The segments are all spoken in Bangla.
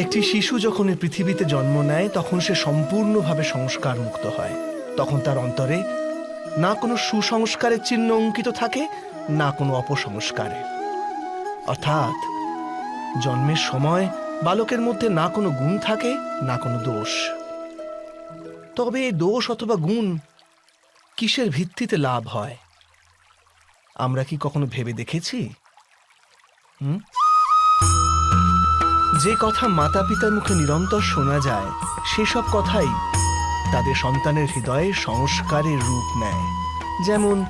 একটি শিশু যখন এই পৃথিবীতে জন্ম নেয়, তখন সে সম্পূর্ণভাবে সংস্কার মুক্ত হয়। তখন তার অন্তরে না কোনো সুসংস্কারের চিহ্ন অঙ্কিত থাকে, না কোনো অপসংস্কারের। অর্থাৎ, জন্মের সময় বালকের মধ্যে না কোনো গুণ থাকে, না কোনো দোষ। তবে এই দোষ অথবা গুণ কিসের ভিত্তিতে লাভ হয়? আমরা কি কখনো ভেবে দেখেছি? হুম? যে কথা মাতা পিতার মুখে নিরন্তর শোনা যায়, সেসব কথাই তাদের সন্তানের হৃদয়ে সংস্কারের রূপ নেয়। যেমন,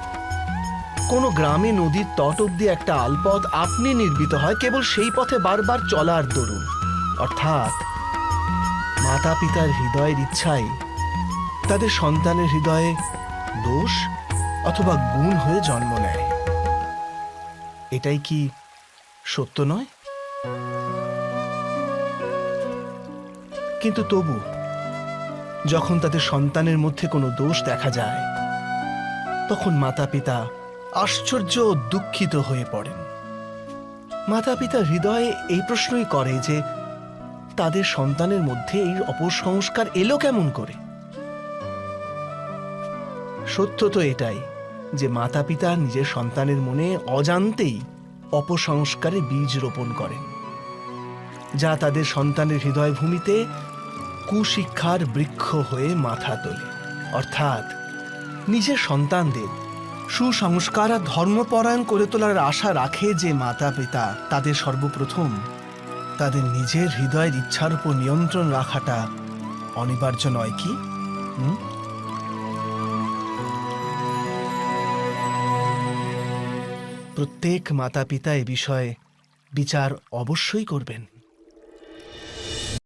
কোনো গ্রামে নদীর তট অব্দি একটা আলপথ আপনি নির্মিত হয়, কেবল সেই পথে বারবার চলার দরুন। অর্থাৎ মাতা পিতার হৃদয়ের ইচ্ছাই তাদের সন্তানের হৃদয়ে দোষ অথবা গুণ হয়ে জন্ম নেয়। এটাই কি সত্য নয়? কিন্তু তবু, যখন তাদের সন্তানের মধ্যে কোনো দোষ দেখা যায়, তখন মাতা পিতা আশ্চর্য ও দুঃখিত হয়ে পড়েন। মাতা পিতা হৃদয়ে এই প্রশ্নই করে যে, তাদের সন্তানের মধ্যে এই অপসংস্কার এলো কেমন করে? সত্য তো এটাই যে মাতা পিতা নিজের সন্তানের মনে অজান্তেই অপসংস্কারে বীজ রোপণ করেন, যা তাদের সন্তানের হৃদয় ভূমিতে কুশিক্ষার বৃক্ষ হয়ে মাথা তোলে। অর্থাৎ নিজের সন্তানদের সুসংস্কার আর ধর্মপরায়ণ করে তোলার আশা রাখে যে মাতা পিতা তাদের সর্বপ্রথম তাদের নিজের হৃদয়ের ইচ্ছার উপর নিয়ন্ত্রণ রাখাটা অনিবার্য নয় কি? হুম? প্রত্যেক মাতা পিতা এ বিষয়ে বিচার অবশ্যই করবেন।